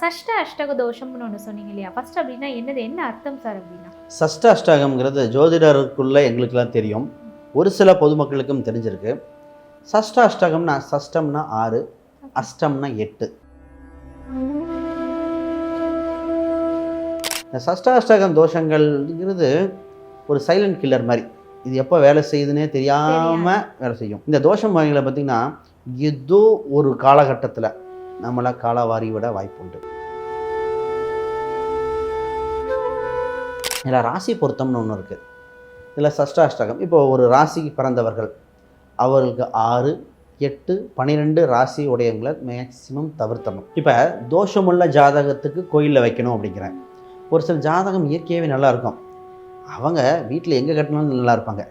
சஷ்ட அஷ்டக தோஷம்னு ஒன்று சொன்னீங்க இல்லையா? ஃபர்ஸ்ட் அப்படின்னா என்னது? என்ன அர்த்தம் சார் அப்படின்னா? சஷ்ட அஷ்டகம்ங்கிறது ஜோதிடருக்குள்ள எங்களுக்கெல்லாம் தெரியும். ஒரு சில பொதுமக்களுக்கும் தெரிஞ்சிருக்கு. சஷ்ட அஷ்டகம்னா சஷ்டம்னா ஆறு அஷ்டம்னா எட்டு. இந்த சஷ்ட அஷ்டகம் தோஷங்கள்ங்கிறது ஒரு சைலண்ட் கில்லர் மாதிரி. இது எப்போ வேலை செய்யுதுன்னே தெரியாமல் வேலை செய்யும். இந்த தோஷம் வகைகளை பார்த்திங்கன்னா ஏதோ ஒரு காலகட்டத்தில் நம்மளை காலவாரி விட வாய்ப்புண்டு. இதில் ராசி பொருத்தம்னு ஒன்று இருக்குது இதில் சஷ்டாஷ்டகம். இப்போ ஒரு ராசிக்கு பிறந்தவர்கள் அவர்களுக்கு ஆறு எட்டு பன்னிரெண்டு ராசி உடையங்களை மேக்சிமம் தவிர்த்தணும் இப்போ தோஷமுள்ள ஜாதகத்துக்கு கோயிலில் வைக்கணும் அப்படிங்கிறேன். ஒரு சில ஜாதகம் இயற்கையாகவே நல்லாயிருக்கும் அவங்க வீட்டில் எங்கே கட்டினாலும் நல்லா இருப்பாங்க.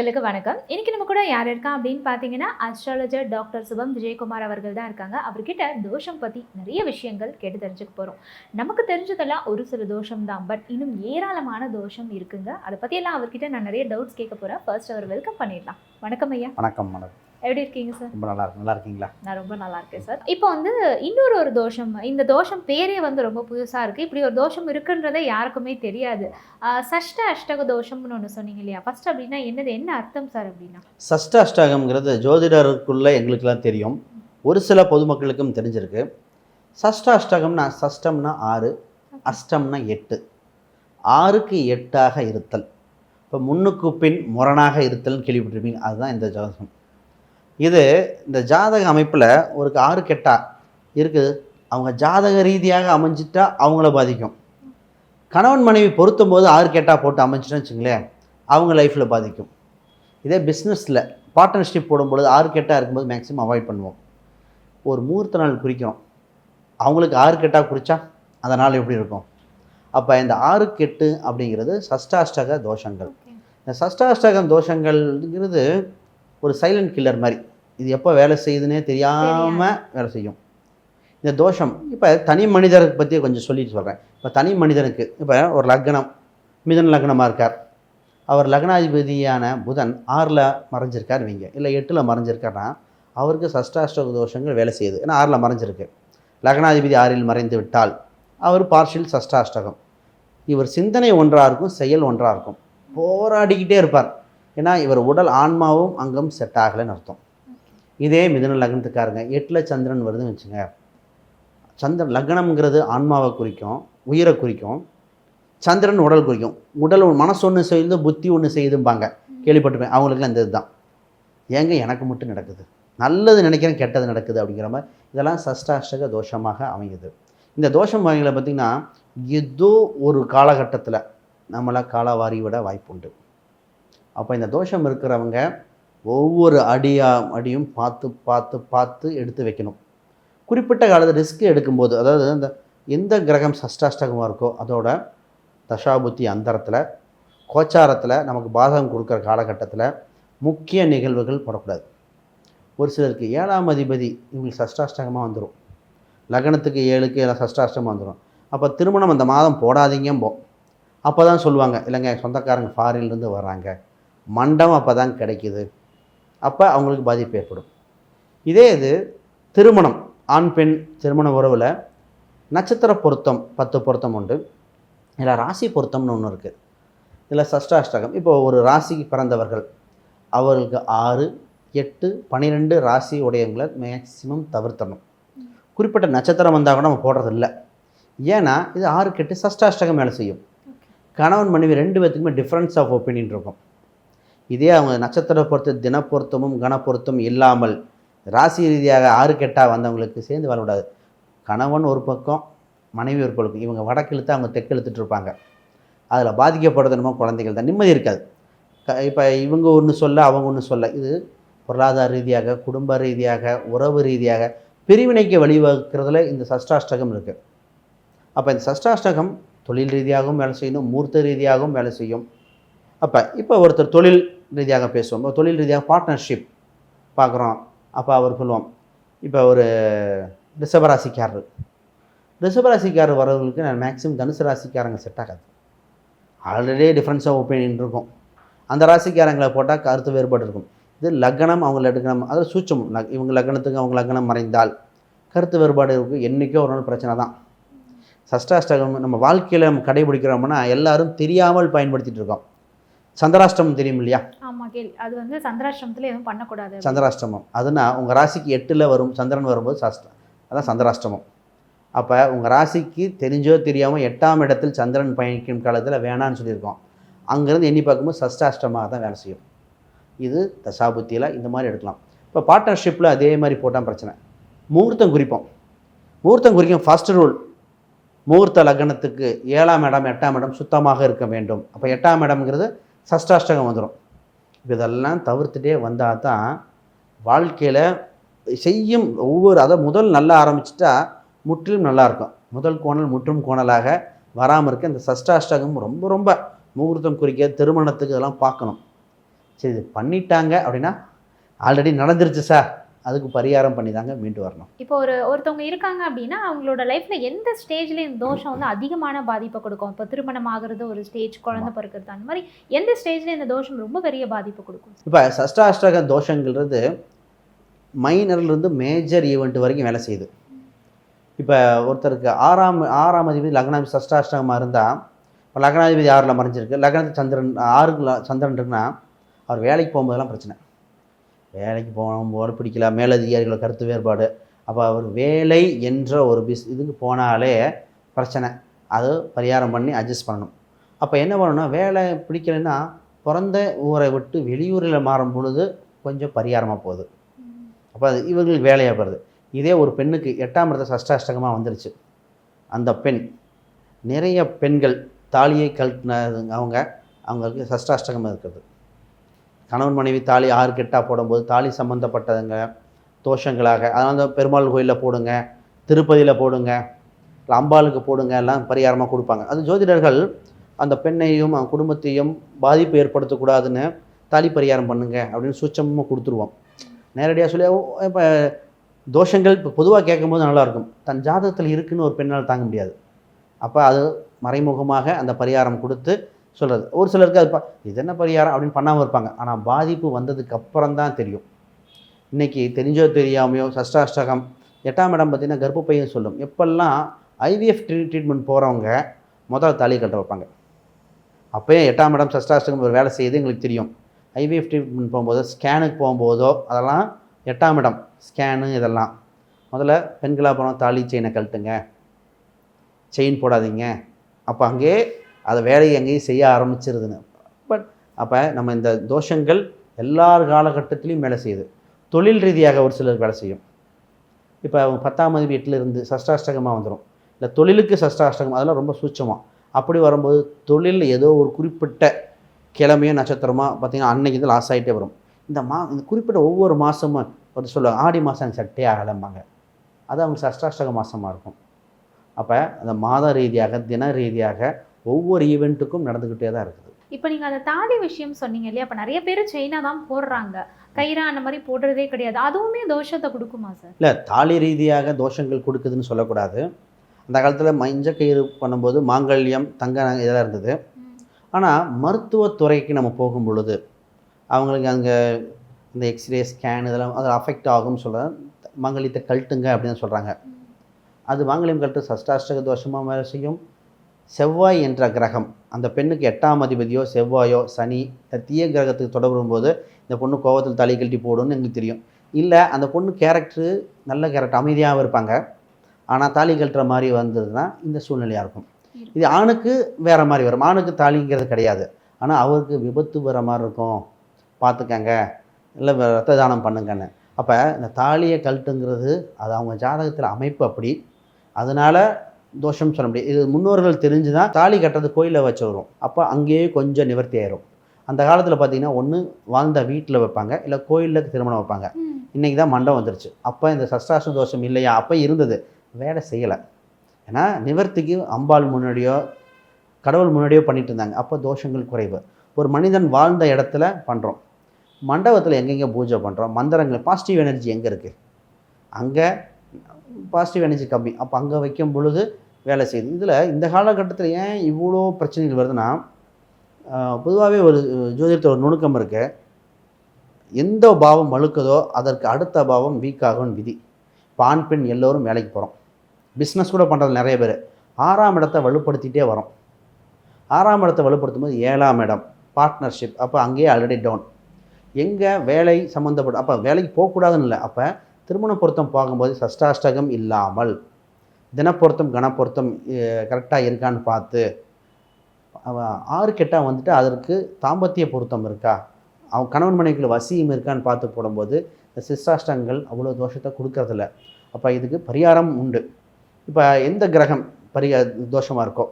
நேர்களுக்கு வணக்கம். இன்னைக்கு நம்ம கூட யார் இருக்கா அப்படின்னு பார்த்தீங்கன்னா அஸ்ட்ராலஜர் டாக்டர் சுபம் விஜயகுமார் அவர்கள் தான் இருக்காங்க. அவர்கிட்ட தோஷம் பற்றி நிறைய விஷயங்கள் கேட்டு தெரிஞ்சுக்க போகிறோம் நமக்கு தெரிஞ்சதெல்லாம் ஒரு சில தோஷம் தான். பட் இன்னும் ஏராளமான தோஷம் இருக்குங்க. அதை பற்றியெல்லாம் அவர்கிட்ட நான் நிறைய டவுட்ஸ் கேட்க போகிறேன் ஃபர்ஸ்ட் அவர் வெல்கம் பண்ணிடலாம். வணக்கம் ஐயா. வணக்கம் மேடம் எப்படி இருக்கீங்க சார் ரொம்ப நல்லா இருக்கும் நல்லா இருக்கீங்களா? நான் ரொம்ப நல்லா இருக்கேன் சார் இப்போ வந்து இன்னொரு ஒரு தோஷம். இந்த தோஷம் பேரே வந்து ரொம்ப புதுசாக இருக்குது இப்படி ஒரு தோஷம் இருக்குன்றதே யாருக்குமே தெரியாது. சஷ்ட அஷ்டக தோஷம்னு ஒன்று சொன்னீங்க இல்லையா? ஃபர்ஸ்ட் அப்படின்னா என்னது? என்ன அர்த்தம் சார் அப்படின்னா? சஷ்ட அஷ்டகம்ங்கிறது ஜோதிடருக்குள்ள எங்களுக்கெல்லாம் தெரியும். ஒரு சில பொதுமக்களுக்கும் தெரிஞ்சிருக்கு. சஷ்ட அஷ்டகம்னா சஷ்டம்னா ஆறு அஷ்டம்னா எட்டு. ஆறுக்கு எட்டாக இருத்தல். இப்போ முன்னுக்கு பின் முரணாக இருத்தல்னு கேள்விப்பட்டிருப்பீங்க. அதுதான் இந்த ஜோதகம். இது இந்த ஜாதக அமைப்பில் ஒரு ஆறு கெட்டா இருக்குது அவங்க ஜாதக ரீதியாக அமைஞ்சிட்டா அவங்கள பாதிக்கும். கணவன் மனைவி பொருத்தும் போது ஆறு கெட்டா போட்டு அமைஞ்சிட்டோன்னு வச்சுங்களேன் அவங்க லைஃப்பில் பாதிக்கும். இதே பிஸ்னஸில் பார்ட்னர்ஷிப் போடும்பொழுது ஆறு கெட்டாக இருக்கும்போது மேக்ஸிமம் அவாய்ட் பண்ணுவோம். ஒரு முகூர்த்த நாள் குறிக்கிறோம். அவங்களுக்கு ஆறு கெட்டாக குறிச்சா அந்த நாள் எப்படி இருக்கும்? அப்போ இந்த ஆறு கெட்டு அப்படிங்கிறது சஷ்டாஷ்டக தோஷங்கள். இந்த சஷ்டாஷ்டகம் தோஷங்கள்ங்கிறது ஒரு சைலண்ட் கில்லர் மாதிரி. இது எப்போ வேலை செய்யுதுன்னே தெரியாமல் வேலை செய்யும். இந்த தோஷம் இப்போ தனி மனிதரை பற்றி கொஞ்சம் சொல்லிட்டு சொல்கிறேன் இப்போ தனி மனிதனுக்கு இப்போ ஒரு லக்னம் மிதன் லக்னமாக இருக்கார். அவர் லக்னாதிபதியான புதன் ஆறில் மறைஞ்சிருக்கார் வைங்க இல்லை எட்டில் மறைஞ்சிருக்காருன்னா அவருக்கு சஷ்டாஷ்டக தோஷங்கள் வேலை செய்யுது. ஏன்னா ஆறில் மறைஞ்சிருக்கு. லக்னாதிபதி ஆறில் மறைந்து விட்டால் அவர் பார்ஷியல் சஷ்டாஷ்டகம். இவர் சிந்தனை ஒன்றாக இருக்கும் செயல் ஒன்றாக இருக்கும். போராடிக்கிட்டே இருப்பார். ஏன்னா இவர் உடல் ஆன்மாவும் அங்கம் செட் ஆகலைன்னு அர்த்தம். இதே மிதுன லக்னத்துக்காரங்க எட்டில் சந்திரன் வருதுன்னு வச்சுங்க. சந்திரன் லக்னம்ங்கிறது ஆன்மாவை குறிக்கும் உயிரை குறிக்கும் சந்திரன் உடல் குறிக்கும். உடல் மனசு ஒன்று செய்யுது புத்தி ஒன்று செய்யுதும்பாங்க. கேள்விப்பட்டிருப்பேன். அவங்களுக்குலாம் இந்த இதுதான். ஏங்க எனக்கு மட்டும் நடக்குது? நல்லது நினைக்கிறேன் கெட்டது நடக்குது அப்படிங்கிற மாதிரி. இதெல்லாம் சஷ்டாஷ்டக தோஷமாக அமையுது. இந்த தோஷம் வகைகளை பார்த்திங்கன்னா ஏதோ ஒரு காலகட்டத்தில் நம்மளை காலவாரி விட வாய்ப்புண்டு. அப்போ இந்த தோஷம் இருக்கிறவங்க ஒவ்வொரு அடியா அடியும் பார்த்து பார்த்து பார்த்து எடுத்து வைக்கணும். குறிப்பிட்ட காலத்தில் ரிஸ்க் எடுக்கும்போது அதாவது இந்த எந்த கிரகம் சஷ்டாஷ்டகமாக இருக்கோ அதோட தசாபுத்தி அந்தரத்தில் கோச்சாரத்தில் நமக்கு பாதகம் கொடுக்குற காலகட்டத்தில் முக்கிய நிகழ்வுகள் போடக்கூடாது. ஒரு சிலருக்கு ஏழாம் அதிபதி இவங்களுக்கு சஷ்டாஷ்டகமாக வந்துடும் லக்னத்துக்கு ஏழுக்கு ஏழு சஷ்டாஷ்டமாக வந்துடும் அப்போ திருமணம் அந்த மாதம் போடாதீங்கம்போ. அப்போ தான் சொல்லுவாங்க இல்லைங்க சொந்தக்காரங்க ஃபாரின்லேருந்து வர்றாங்க. மண்டம் அப்போ தான் கிடைக்குது. அப்போ அவங்களுக்கு பாதிப்பு ஏற்படும். இதே இது திருமணம் ஆண் பெண் திருமண உறவில் நட்சத்திர பொருத்தம் பத்து பொருத்தம் உண்டு. இதில் ராசி பொருத்தம்னு ஒன்று இருக்குது இதில் சஷ்டாஷ்டகம். இப்போ ஒரு ராசிக்கு பிறந்தவர்கள் அவர்களுக்கு ஆறு எட்டு பன்னிரெண்டு ராசி உடையவங்களை மேக்சிமம் தவிர்த்தணும் குறிப்பிட்ட நட்சத்திரம் வந்தால் கூட நம்ம போடுறது இல்லை ஏன்னா இது ஆறு கெட்டு சஷ்டாஷ்டகம் வேலை செய்யும். கணவன் மனைவி ரெண்டு பேர்த்துக்குமே டிஃப்ரென்ஸ் ஆஃப் ஒப்பீனியன் இருக்கும். இதே அவங்க நட்சத்திர பொருத்த தினப்பொருத்தமும் பொருத்தமும் இல்லாமல் ராசி ரீதியாக ஆறு கெட்டா வந்தவங்களுக்கு சேர்ந்து வரக்கூடாது கணவன் ஒரு பக்கம் மனைவி ஒரு பக்கம். இவங்க வடக்கு இழுத்து அவங்க தெற்கு இழுத்துட்டு இருப்பாங்க. அதில் பாதிக்கப்படுறது என்னமோ குழந்தைகள் தான். நிம்மதி இருக்காது. க இப்போ இவங்க ஒன்று சொல்ல அவங்க ஒன்று சொல்ல இது பொருளாதார ரீதியாக குடும்ப ரீதியாக உறவு ரீதியாக பிரிவினைக்கு வழிவகுக்கிறதுல இந்த சஷ்டாஷ்டகம் இருக்குது அப்போ இந்த சஷ்டாஷ்டகம் தொழில் ரீதியாகவும் வேலை செய்யணும் மூர்த்த ரீதியாகவும் வேலை செய்யும். அப்போ இப்போ ஒருத்தர் தொழில் ரீதியாக பேசுவோம். தொழில் ரீதியாக பார்ட்னர்ஷிப் பார்க்குறோம். அப்போ அவர் சொல்லுவோம் இப்போ ஒரு ரிஷபராசிக்காரர். ரிஷபராசிக்காரர் வரவங்களுக்கு நான் மேக்ஸிமம் தனுசு ராசிக்காரங்க செட் ஆகாது. ஆல்ரெடி டிஃப்ரென்ஸ் ஆஃப் ஒப்பீனியன் இருக்கும். அந்த ராசிக்காரங்களை போட்டால் கருத்து வேறுபாடு இருக்கும். இது லக்னம் அவங்க லக்னம் அதில் சூச்சம் இவங்க லக்னத்துக்கு அவங்க லக்னம் மறைந்தால் கருத்து வேறுபாடு இருக்கும் என்றைக்கோ ஒரு நாள் பிரச்சனை தான். சஷ்டாஷ்டகம் நம்ம வாழ்க்கையில் நம்ம கடைபிடிக்கிறோம்னா எல்லாரும் தெரியாமல் பயன்படுத்திகிட்டு இருக்கோம். சந்திராஷ்டமம் தெரியும் இல்லையா ஆமா கேள் அது வந்து சந்திராஷ்டிரமத்துல எதுவும் பண்ணக்கூடாது. சந்திராஷ்டமம். அதுனா உங்கள் ராசிக்கு எட்டில் வரும் சந்திரன் வரும்போது சாஸ்திரம் அதான் சந்திராஷ்டமம். அப்போ உங்கள் ராசிக்கு தெரிஞ்சோ தெரியாமல் எட்டாம் இடத்தில் சந்திரன் பயணிக்கும் காலத்தில் வேணான்னு சொல்லியிருக்கோம். அங்கேருந்து எண்ணி பார்க்கும்போது சஷ்டாஷ்டமாக தான் வேலை செய்யும். இது தசாபுத்தியில் இந்த மாதிரி எடுக்கலாம். இப்போ பார்ட்னர்ஷிப்பில் அதே மாதிரி போட்டால் பிரச்சனை. முகூர்த்தம் குறிப்போம். முகூர்த்தம் குறிக்கும் ஃபர்ஸ்ட் ரூல் முகூர்த்த லக்னத்துக்கு ஏழாம் இடம் எட்டாம் இடம் சுத்தமாக இருக்க வேண்டும். அப்போ எட்டாம் இடம்ங்கிறது சஷ்டாஷ்டகம் வந்துடும் இப்போ இதெல்லாம் தவிர்த்துட்டே வந்தால் தான் வாழ்க்கையில் செய்யும் ஒவ்வொரு அதை முதல் நல்லா ஆரம்பிச்சிட்டா முற்றிலும் நல்லாயிருக்கும் முதல் கோணல் முற்றும் கோணலாக வராமல் இருக்க இந்த சஷ்டாஷ்டகம் ரொம்ப ரொம்ப முகூர்த்தம் குறிக்க திருமணத்துக்கு இதெல்லாம் பார்க்கணும். சரி இது பண்ணிட்டாங்க அப்படின்னா ஆல்ரெடி நடந்துருச்சு சார். அதுக்கு பரிகாரம் பண்ணி தாங்க மீண்டு வரணும். இப்போ ஒரு ஒருத்தவங்க இருக்காங்க அப்படின்னா அவங்களோட லைஃப்ல எந்த ஸ்டேஜ்ல இந்த தோஷம் வந்து அதிகமான பாதிப்பை கொடுக்கும். இப்போ திருமணம் ஆகுறது ஒரு ஸ்டேஜ் குழந்தை பிறக்கிறது அந்த மாதிரி எந்த ஸ்டேஜ்ல இந்த தோஷம் ரொம்ப பெரிய பாதிப்பு கொடுக்கும்? இப்போ சஷ்டாஷ்டக தோஷங்கிறது மைனர்லேருந்து மேஜர் ஈவெண்ட் வரைக்கும் வேலை செய்யுது. இப்போ ஒருத்தருக்கு ஆறாம் ஆறாம் அதிபதி லக்னாதிபதி சஷ்டாஷ்டகமாக இருந்தால் இப்போ லக்னாதிபதி ஆறில் மறைஞ்சிருக்கு. லக்னத்துக்கு சந்திரன் ஆறுல சந்திரன் இருக்குன்னா அவர் வேலைக்கு போகும்போதெல்லாம் பிரச்சனை. வேலைக்கு போகும்போது பிடிக்கல மேலதிகாரிகளோட கருத்து வேறுபாடு. அப்போ அவர் வேலை என்ற ஒரு பிஸ் இதுக்கு போனாலே பிரச்சனை. அது பரிகாரம் பண்ணி அட்ஜஸ்ட் பண்ணணும். அப்போ என்ன பண்ணணும்னா வேலை பிடிக்கலைன்னா பிறந்த ஊரை விட்டு வெளியூரில் மாறும் பொழுது கொஞ்சம் பரிகாரமாக போகுது. அப்போ அது இவர்களுக்கு வேலையாக போகிறது இதே ஒரு பெண்ணுக்கு எட்டாம் இடத்த சஷ்டாஷ்டகமாக வந்துருச்சு. அந்த பெண் நிறைய பெண்கள் தாலியை கழட்டினதுங்க அவங்க அவங்களுக்கு சஷ்டாஷ்டகமாக இருக்கிறது. கணவன் மனைவி தாலி ஆறு கெட்டா போடும்போது தாலி சம்மந்தப்பட்டதுங்க தோஷங்களாக. அதனால் தான் பெருமாள் கோயிலில் போடுங்க திருப்பதியில் போடுங்க அம்பாளுக்கு போடுங்க எல்லாம் பரிகாரமாக கொடுப்பாங்க. அது ஜோதிடர்கள் அந்த பெண்ணையும் குடும்பத்தையும் பாதிப்பு ஏற்படுத்தக்கூடாதுன்னு தாலி பரிகாரம் பண்ணுங்க அப்படின்னு சூட்சமாக கொடுத்துருவோம். நேரடியாக சொல்லி இப்போ தோஷங்கள் இப்போ பொதுவாக கேட்கும்போது நல்லாயிருக்கும். தன் ஜாதகத்தில் இருக்குன்னு ஒரு பெண்ணால் தாங்க முடியாது. அப்போ அது மறைமுகமாக அந்த பரிகாரம் கொடுத்து சொல்கிறது ஒரு சிலருக்கு அது இது என்ன பரிகாரம் அப்படின்னு பண்ணாமல் இருப்பாங்க. ஆனால் பாதிப்பு வந்ததுக்கு அப்புறம் தான் தெரியும். இன்றைக்கி தெரிஞ்சோ தெரியாமையோ சஷ்டாஷ்டகம் எட்டாம் இடம் பார்த்தீங்கன்னா கர்ப்பப்பையும் சொல்லும். எப்பெல்லாம் ஐவிஎஃப் ட்ரீட்மெண்ட் போகிறவங்க முதல்ல தாலி கட்ட வைப்பாங்க. அப்போயே எட்டாம் இடம் சஷ்டாஷ்டகம் ஒரு வேலை செய்யுது எங்களுக்கு தெரியும். ஐவிஎஃப் ட்ரீட்மெண்ட் போகும்போதோ ஸ்கேனுக்கு போகும்போதோ அதெல்லாம் எட்டாம் இடம். ஸ்கேனு இதெல்லாம். முதல்ல பெண்களாக போனால் தாலி செயினை கழட்டுங்க. செயின் போடாதீங்க. அப்போ அங்கேயே அதை வேலையை அங்கேயே செய்ய ஆரம்பிச்சிருதுன்னு. பட் அப்போ நம்ம இந்த தோஷங்கள் எல்லார் காலகட்டத்திலையும் வேலை செய்யுது. தொழில் ரீதியாக ஒரு சிலர் வேலை செய்யும். இப்போ அவங்க பத்தாம் மதிப்பு எட்டில் இருந்து சஷ்டாஷ்டகமாக வந்துடும் இல்லை தொழிலுக்கு சஷ்டாஷ்டகம் அதெல்லாம் ரொம்ப சூட்சமாக அப்படி வரும்போது தொழிலில் ஏதோ ஒரு குறிப்பிட்ட கிழமையோ நட்சத்திரமோ பார்த்தீங்கன்னா அன்னைக்கு இது லாஸ் ஆகிட்டே வரும். இந்த மா இந்த குறிப்பிட்ட ஒவ்வொரு மாதமும் ஒரு சொல்லுவாங்க ஆடி மாதம் எனக்கு சட்டே ஆகலைம்பாங்க. அது அவங்க சஷ்டாஷ்டக மாதமாக இருக்கும். அப்போ அந்த மாத ரீதியாக தின ரீதியாக ஒவ்வொரு ஈவெண்ட்டுக்கும் நடந்துக்கிட்டே தான் இருக்குது. இப்போ நீங்க அந்த தாலி விஷயம் சொன்னீங்க இல்லையா? அப்ப நிறைய பேர் செயினா தான் போடுறாங்க. கயிறா அந்த மாதிரி போடுறதே கிடையாது. அதுவுமே தோஷத்தை கொடுக்குமா சார்? இல்லை தாலி ரீதியாக தோஷங்கள் கொடுக்குதுன்னு சொல்லக்கூடாது. அந்த காலத்தில் மஞ்ச கயிறு பண்ணும்போது மாங்கல்யம் தங்க இதெல்லாம் இருந்தது. ஆனால் மருத்துவத்துறைக்கு நம்ம போகும் பொழுது அவங்களுக்கு அங்கே இந்த எக்ஸ்ரே ஸ்கேன் இதெல்லாம் அது அஃபெக்ட் ஆகும்னு சொல்ல மாங்கல்யத்தை கழட்டுங்க அப்படின்னு சொல்கிறாங்க அது மாங்கல்யம் கழட்டு சஷ்டாஷ்டக தோஷமாக வேலை செய்யும். செவ்வாய் என்ற கிரகம் அந்த பெண்ணுக்கு எட்டாம் அதிபதியோ செவ்வாயோ சனி இந்த தீய கிரகத்துக்கு தொடரும் போது இந்த பொண்ணு கோபத்தில் தலை கழட்டி போடும்னு எங்களுக்கு தெரியும். இல்லை அந்த பொண்ணு கேரக்டரு நல்ல கேரக்டர் அமைதியாகவும் இருப்பாங்க. ஆனால் தாலி கழட்டுற மாதிரி வந்ததுன்னா இந்த சூழ்நிலையாக இருக்கும். இது ஆணுக்கு வேற மாதிரி வரும். ஆணுக்கு தாலிங்கிறது கிடையாது. ஆனால் அவருக்கு விபத்து வர மாதிரி இருக்கும். பார்த்துக்கங்க. இல்லை ரத்த தானம் பண்ணுங்கன்னு. அப்போ இந்த தாலியை கழட்டுங்கிறது அது அவங்க ஜாதகத்தில் அமைப்பு அப்படி. அதனால தோஷம் சொல்ல முடியாது. இது முன்னோர்கள் தெரிஞ்சு தான் தாலி கட்டுறது கோயிலில் வச்சு வரும் அப்போ அங்கேயே கொஞ்சம் நிவர்த்தி ஆயிரும். அந்த காலத்தில் பார்த்தீங்கன்னா ஒன்று வாழ்ந்த வீட்டில் வைப்பாங்க இல்லை கோயிலில் திருமணம் வைப்பாங்க. இன்றைக்கி தான் மண்டபம் வந்துருச்சு. அப்போ இந்த சஷ்டாஷ்ட தோஷம் இல்லையா? அப்போ இருந்தது. வேலை செய்யலை. ஏன்னா நிவர்த்திக்கு அம்பாள் முன்னாடியோ கடவுள் முன்னாடியோ பண்ணிட்டு இருந்தாங்க. அப்போ தோஷங்கள் குறைவு. ஒரு மனிதன் வாழ்ந்த இடத்துல பண்ணுறோம் மண்டபத்தில் எங்கெங்கே பூஜை பண்ணுறோம் மந்திரங்கள் பாசிட்டிவ் எனர்ஜி எங்கே இருக்குது அங்கே பாசிட்டிவ் எனர்ஜி கம்மி. அப்போ அங்கே வைக்கும் பொழுது வேலை செய்யுது. இதில் இந்த காலகட்டத்தில் ஏன் இவ்வளோ பிரச்சனைகள் வருதுன்னா பொதுவாகவே ஒரு ஜோதிடத்தில் ஒரு நுணுக்கம் இருக்கு. எந்த பாவம் வழுக்குதோ அதற்கு அடுத்த பாவம் வீக் ஆகும்னு விதி பான் பெண் எல்லோரும் வேலைக்கு போகிறோம் பிஸ்னஸ் கூட பண்ணுறது நிறைய பேர். ஆறாம் இடத்தை வலுப்படுத்திகிட்டே வரோம். ஆறாம் இடத்தை வலுப்படுத்தும் போது ஏழாம் இடம் பார்ட்னர்ஷிப் அப்போ அங்கேயே ஆல்ரெடி டவுன் எங்கே வேலை சம்மந்தப்பட்ட அப்போ வேலைக்கு போகக்கூடாதுன்னு இல்லை. அப்போ திருமண பொருத்தம் பார்க்கும்போது சஷ்டாஷ்டகம் இல்லாமல் தினப்பொருத்தம் கனப்பொருத்தம் கரெக்டாக இருக்கான்னு பார்த்து அவன் ஆறு கெட்டால் வந்துட்டு அதற்கு தாம்பத்திய பொருத்தம் இருக்கா? அவன் கணவன் மனைவிக்குள்ள வசியம் இருக்கான்னு பார்த்து போடும்போது இந்த சிஷ்டாஷ்டங்கள் அவ்வளோ தோஷத்தை கொடுக்கறதில்ல. அப்போ இதுக்கு பரிகாரம் உண்டு. இப்போ எந்த கிரகம் பரிகா தோஷமாக இருக்கோ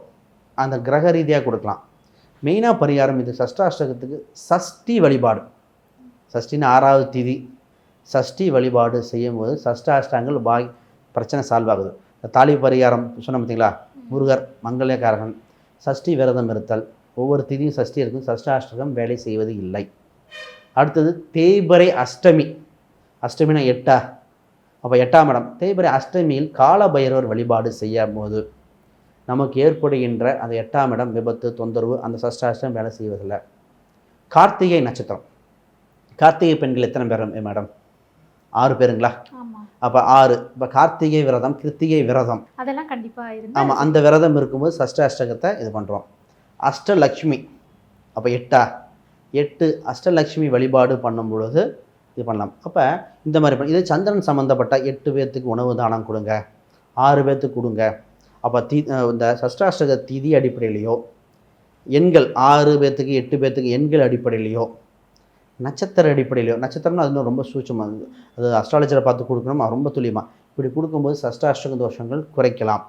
அந்த கிரக ரீதியாக கொடுக்கலாம். மெயினாக பரிகாரம் இது சஷ்டாஷ்டகத்துக்கு சஷ்டி வழிபாடு. சஷ்டின்னு ஆறாவது திதி. சஷ்டி வழிபாடு செய்யும்போது சஷ்டாஷ்டங்கள் பாய் பிரச்சனை சால்வ் ஆகுது. இந்த தாலி பரிகாரம் சொன்ன பார்த்தீங்களா? முருகர் மங்களக்காரகன் சஷ்டி விரதம் இருத்தல் ஒவ்வொரு திதியும் சஷ்டி இருக்கும். சஷ்டாஷ்டகம் வேலை செய்வது இல்லை. அடுத்தது தேய்பரை அஷ்டமி. அஷ்டமினா எட்டா? அப்போ எட்டாம் இடம். தேய்பறை அஷ்டமியில் கால பைரவர் வழிபாடு செய்யும் போது நமக்கு ஏற்படுகின்ற அந்த எட்டாம் இடம் விபத்து தொந்தரவு அந்த சஷ்டாஷ்டம் வேலை செய்வதில்லை. கார்த்திகை நட்சத்திரம். கார்த்திகை பெண்கள் எத்தனை பேர் மேடம்? ஆறு பேருங்களா? அப்போ ஆறு. இப்போ கார்த்திகை விரதம் கிருத்திகை விரதம். அதெல்லாம் கண்டிப்பா இருந்தா ஆமாம் அந்த விரதம் இருக்கும்போது சஷ்ட அஷ்டகத்தை இது பண்ணுறோம் அஷ்டலக்ஷ்மி. அப்போ எட்டா? எட்டு அஷ்டலக்ஷ்மி வழிபாடு பண்ணும் பொழுது இது பண்ணலாம். அப்போ இந்த மாதிரி பண்ண- இது சந்திரன் சம்மந்தப்பட்ட எட்டு பேர்த்துக்கு உணவு தானம் கொடுங்க. ஆறு பேர்த்துக்கு கொடுங்க. அப்போ தி இந்த சஷ்டாஷ்டக திதி அடிப்படையிலையோ எண்கள் ஆறு பேர்த்துக்கு எட்டு பேர்த்துக்கு எண்கள் அடிப்படையிலையோ நட்சத்திர அடிப்படையிலையோ நட்சத்திரம்னா அது இன்னும் ரொம்ப சூட்சமாக அது அஸ்ட்ராலஜரை பார்த்து கொடுக்கணும்? ரொம்ப துல்லியமாக இப்படி கொடுக்கும்போது சஷ்டாஷ்டக தோஷங்கள் குறைக்கலாம்.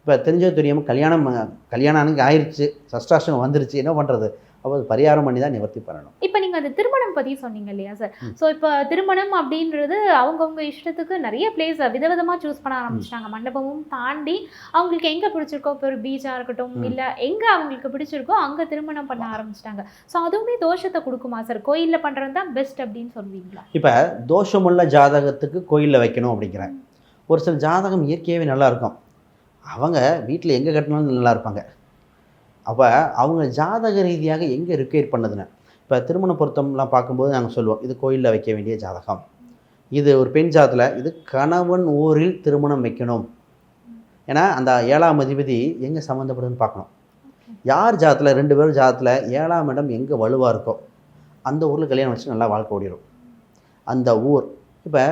இப்போ தெரிஞ்ச தெரியாமல் கல்யாணம் கல்யாணம் ஆயிடுச்சு சஷ்டாஷ்டகம் வந்துருச்சு என்ன பண்ணுறது அப்போ அது பரிகாரம் பண்ணி தான் நிவர்த்தி பண்ணணும். இப்போ நீங்க அந்த திருமணம் பத்தி சொன்னீங்க இல்லையா சார். ஸோ இப்போ திருமணம் அப்படின்றது அவங்கவுங்க இஷ்டத்துக்கு நிறைய பிளேஸ் விதவிதமா சூஸ் பண்ண ஆரம்பிச்சிட்டாங்க. மண்டபமும் தாண்டி அவங்களுக்கு எங்க பிடிச்சிருக்கோ இப்போ ஒரு பீச்சா இருக்கட்டும். இல்ல எங்க அவங்களுக்கு பிடிச்சிருக்கோ அங்க திருமணம் பண்ண ஆரம்பிச்சிட்டாங்க. ஸோ அதுவுமே தோஷத்தை கொடுக்குமா சார் கோயில்ல பண்றது தான் பெஸ்ட் அப்படின்னு சொல்வீங்களா இப்போ தோஷமுள்ள ஜாதகத்துக்கு கோயிலில் வைக்கணும் அப்படிங்கிறேன். ஒரு சில ஜாதகம் இயற்கையாகவே நல்லா இருக்கும். அவங்க வீட்டில் எங்கே கட்டினாலும் நல்லா இருப்பாங்க. அப்போ அவங்க ஜாதக ரீதியாக எங்கே ரிக்வயர் பண்ணதுன்னு? இப்போ திருமண பொருத்தம்லாம் பார்க்கும்போது நாங்கள் சொல்லுவோம் இது கோயிலில் வைக்க வேண்டிய ஜாதகம். இது ஒரு பெண் ஜாதத்தில் இது கணவன் ஊரில் திருமணம் வைக்கணும். ஏன்னா அந்த ஏழாம் அதிபதி எங்கே சம்மந்தப்படுதுன்னு பார்க்கணும். யார் ஜாதத்தில் ரெண்டு பேரும் ஜாதத்தில் ஏழாம் இடம் எங்கே வலுவாக இருக்கோ அந்த ஊரில் கல்யாணம் வச்சு நல்லா வாழ்க்கை ஓடிடும் அந்த ஊர் இப்போ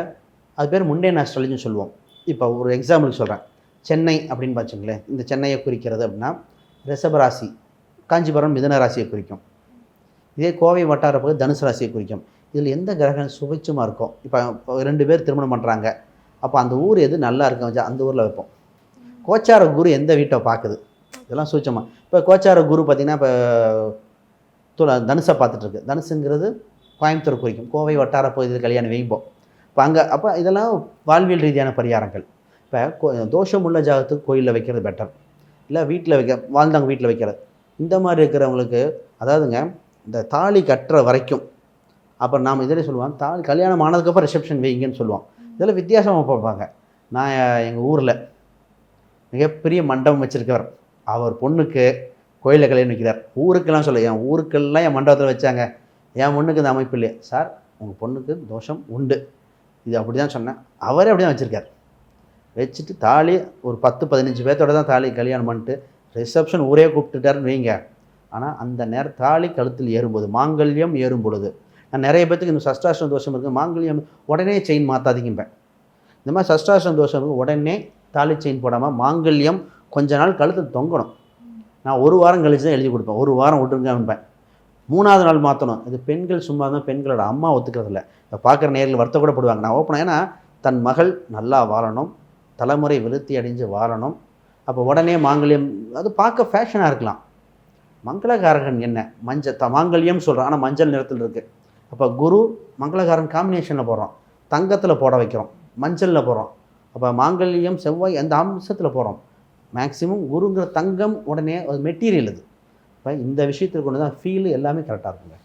அது பேர் முண்டேன் அஸ்ட்ராலஜின்னு சொல்லுவோம். இப்போ ஒரு எக்ஸாம்பிள் சொல்கிறேன் சென்னை அப்படின்னு பார்த்துங்களேன் இந்த சென்னையை குறிக்கிறது அப்படின்னா ரிஷபராசி காஞ்சிபுரம் மிதுன ராசியை குறிக்கும். இதே கோவை வட்டார பகுதி தனுசு ராசியை குறிக்கும். இதில் எந்த கிரகம் சுபிச்சமாக இருக்கும்? இப்போ ரெண்டு பேர் திருமணம் பண்ணுறாங்க அப்போ அந்த ஊர் எது நல்லா இருக்கும் வச்சா அந்த ஊரில் வைப்போம். கோச்சார குரு எந்த வீட்டை பார்க்குது? இதெல்லாம் சூச்சமாக இப்போ கோச்சார குரு பார்த்திங்கன்னா இப்போ துல தனுசை பார்த்துட்ருக்கு தனுசுங்கிறது கோயம்புத்தூர் குறிக்கும். கோவை வட்டார பகுதியில் கல்யாணம் வைப்போம் இப்போ அங்கே அப்போ இதெல்லாம் வாழ்வியல் ரீதியான பரிகாரங்கள். இப்போ கோ- தோஷம் உள்ள ஜாகத்துக்கு கோயிலில் வைக்கிறது பெட்டர் இல்லை வீட்டில் வைக்க வாழ்ந்தவங்க வீட்டில் வைக்கிறது. இந்த மாதிரி இருக்கிறவங்களுக்கு அதாவதுங்க இந்த தாலி கட்டுற வரைக்கும் அப்புறம் நாம் இதில் சொல்லுவோம் தாலி கல்யாணம் ஆனதுக்கப்புறம் ரிசப்ஷன் வைங்கன்னு சொல்லுவோம் இதில் வித்தியாசமாக பார்ப்பாங்க. நான் எங்கள் ஊரில் மிகப்பெரிய மண்டபம் வச்சுருக்கவர். அவர் பொண்ணுக்கு கோயிலில் கல்யாணம் வைக்கிறார். ஊருக்கெல்லாம் சொல்ல என் ஊருக்கெல்லாம் என் மண்டபத்தில் வச்சாங்க. என் பொண்ணுக்கு இந்த அமைப்பு இல்லையே. சார் உங்கள் பொண்ணுக்கு தோஷம் உண்டு. இது அப்படி தான் சொன்னேன். அவரே அப்படி தான் வச்சுருக்கார். வச்சுட்டு தாலி ஒரு பத்து பதினஞ்சு பேர்த்தோட தான் தாலி கல்யாணம் பண்ணிட்டு ரிசப்ஷன் ஊரே கூப்பிட்டுட்டாருன்னு வைங்க. ஆனால் அந்த நேரம் தாலி கழுத்தில் ஏறும்போது மாங்கல்யம் ஏறும் பொழுது நான் நிறைய பேத்துக்கு இந்த சஷ்டாஷ்டம் தோஷம் இருக்குது மாங்கல்யம் உடனே செயின் மாற்றாதீங்கப்பேன் இந்த மாதிரி சஷ்டாஷ்டம் தோஷம் இருக்குது உடனே தாலி செயின் போடாமல் மாங்கல்யம் கொஞ்ச நாள் கழுத்தில் தொங்கணும். நான் ஒரு வாரம் கழிச்சு தான் எழுதி கொடுப்பேன் ஒரு வாரம் விட்டுருங்கன்பேன் மூணாவது நாள் மாற்றணும் இது பெண்கள் சும்மா தான் பெண்களோட அம்மா ஒத்துக்கிறதில்ல. இதை பார்க்குற நேரில் வருத்தக்கூடப்படுவாங்க நான் ஓப்பன் ஏன்னா தன் மகள் நல்லா வாழணும் தலைமுறை விருத்தி அடைஞ்சு வாழணும். அப்போ உடனே மாங்கல்யம் அது பார்க்க ஃபேஷனாக இருக்கலாம். மங்களகாரகன் என்ன? மஞ்சள் த மாங்கல்யம் சொல்கிறோம் ஆனால் மஞ்சள் நிறத்தில் இருக்குது அப்போ குரு மங்களகாரன் காம்பினேஷனில் போகிறோம் தங்கத்தில் போட வைக்கிறோம். மஞ்சளில் போகிறோம் அப்போ மாங்கல்யம் செவ்வாய் அந்த அம்சத்தில் போகிறோம் மேக்ஸிமம் குருங்கிற தங்கம் உடனே அது மெட்டீரியல் இது. இப்போ இந்த விஷயத்தில் கொண்டு தான் ஃபீல் எல்லாமே கரெக்டாக இருக்குங்க.